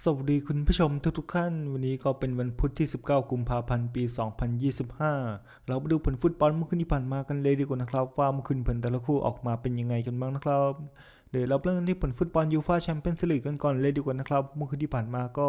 สวัสดีคุณผู้ชมทุกๆท่าน วันนี้ก็เป็นวันพุธที่ 19 กุมภาพันธ์ ปี 2025 เราไปดูผลฟุตบอลเมื่อคืนที่ผ่านมากันเลยดีกว่านะครับ ว่าเมื่อคืนผลแต่ละคู่ออกมาเป็นยังไงกันบ้างนะครับ เดี๋ยวเราเริ่มกันที่ผลฟุตบอลยูฟ่าแชมเปี้ยนส์ลีกกันก่อนเลยดีกว่านะครับเมื่อคืนที่ผ่านมาก็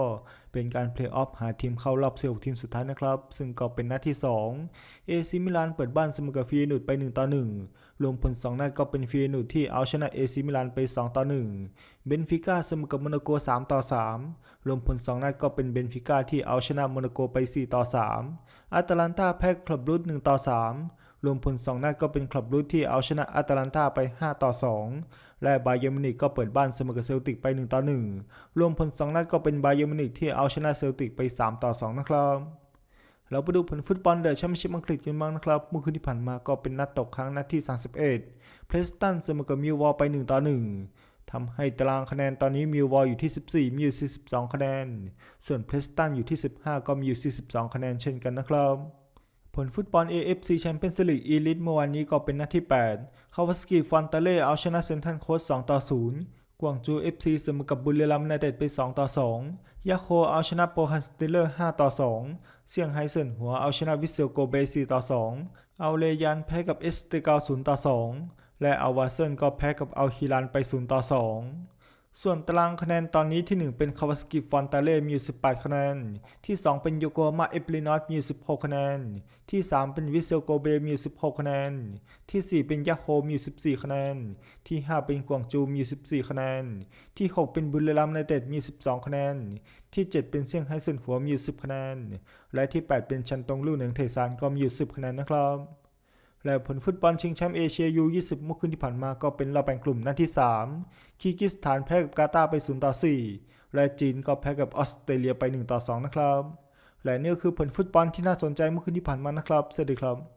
เป็นการเพลย์ออฟหาทีมเข้ารอบ16ทีมสุดท้ายนะครับ ซึ่งก็เป็นนัดที่2เอซิมิลานเปิดบ้านเสมอกับฟียนุดไป1ต่อ1รวมผล 2 นัดก็เป็นฟียนุดที่เอาชนะเอซิมิลานไป2ต่อ1เบนฟิก้าเสมอกับโมนาโก3ต่อ3รวมผล 2 นัดก็เป็นเบนฟิก้าที่เอาชนะโมนาโกไป4ต่อ3อาตาลันตาแพ้คลับรูท1ต่อ3 รวมผล 2 นัดก็เป็นคลับรูทที่เอาชนะอาตาลันตาไป 5 ต่อ 2 และบาเยอร์มินิกก็เปิดบ้านเสมอกับเซลติกไป 1 ต่อ 1 รวมผล 2 นัดก็เป็นบาเยอร์มินิกที่เอาชนะเซลติกไป 3 ต่อ 2 นะครับเราไปดูผลฟุตบอลเดอะแชมเปี้ยนชิพอังกฤษกันบ้างนะครับ เมื่อคืนที่ผ่านมาก็เป็นนัดตกครั้งนัดที่ 31 เพรสตันเสมอกับมิลวอลไป 1 ต่อ 1ทำให้ตารางคะแนนตอนนี้มิลวอลอยู่ที่ 14 มีอยู่ 42 คะแนน ส่วนเพรสตันอยู่ที่ 15 ก็มีอยู่ 42 คะแนนเช่นกันนะครับ ผลฟุตบอล AFC Champions League Elite เมื่อวานนี้ก็เป็นนัดที่ 8 คาวาสกีฟอนตาเล่เอาชนะเซนทรัลโคส2ต่อ 0 กวางจู FC เสมอกับบุรีรัมย์ยูไนเต็ดไป 2 ต่อ 2 ยาโคเอาชนะโปฮันสติเลอร์ 5 ต่อ 2 เซียงไฮเซินหัวเอาชนะวิเซลโกเบ 4 ต่อ 2 เอาเลยันแพ้กับเอสเตกา0 ต่อ 2 และอาวาเซนก็แพ้กับเอาฮิลันไป 0 ต่อ 2 ส่วนตารางคะแนนตอนนี้ที่ 1 เป็นคาวาสกิฟอนตาเล่มีอยู่18 คะแนน ที่ 2 เป็นโยโกมาเอฟลินอสมีอยู่16 คะแนน ที่ 3 เป็นวิเซลโกเบมีอยู่16 คะแนน ที่ 4 เป็นยาโฮมีอยู่14 คะแนน ที่ 5 เป็นกวางจูมีอยู่14 คะแนน ที่ 6 เป็นบุรีรัมย์ยูไนเต็ดมี 12 คะแนน ที่ 7 เป็นเซี่ยงไฮ้เซินหัวมีอยู่10 คะแนน และที่ 8 เป็นชันตงลู่เหนิงเทซานก็มีอยู่10 คะแนนนะครับ และผลฟุตบอลชิงแชมป์เอเชียยู20เมื่อคืนที่ผ่านมาก็เป็นรอบแบ่งกลุ่มนัดที่ 3 คีกิสถานแพ้กับกาตาร์ไป0ต่อ4และจีนก็แพ้กับออสเตรเลียไป1ต่อ2นะครับ และนี่คือผลฟุตบอลที่น่าสนใจเมื่อคืนที่ผ่านมานะครับสวัสดีครับ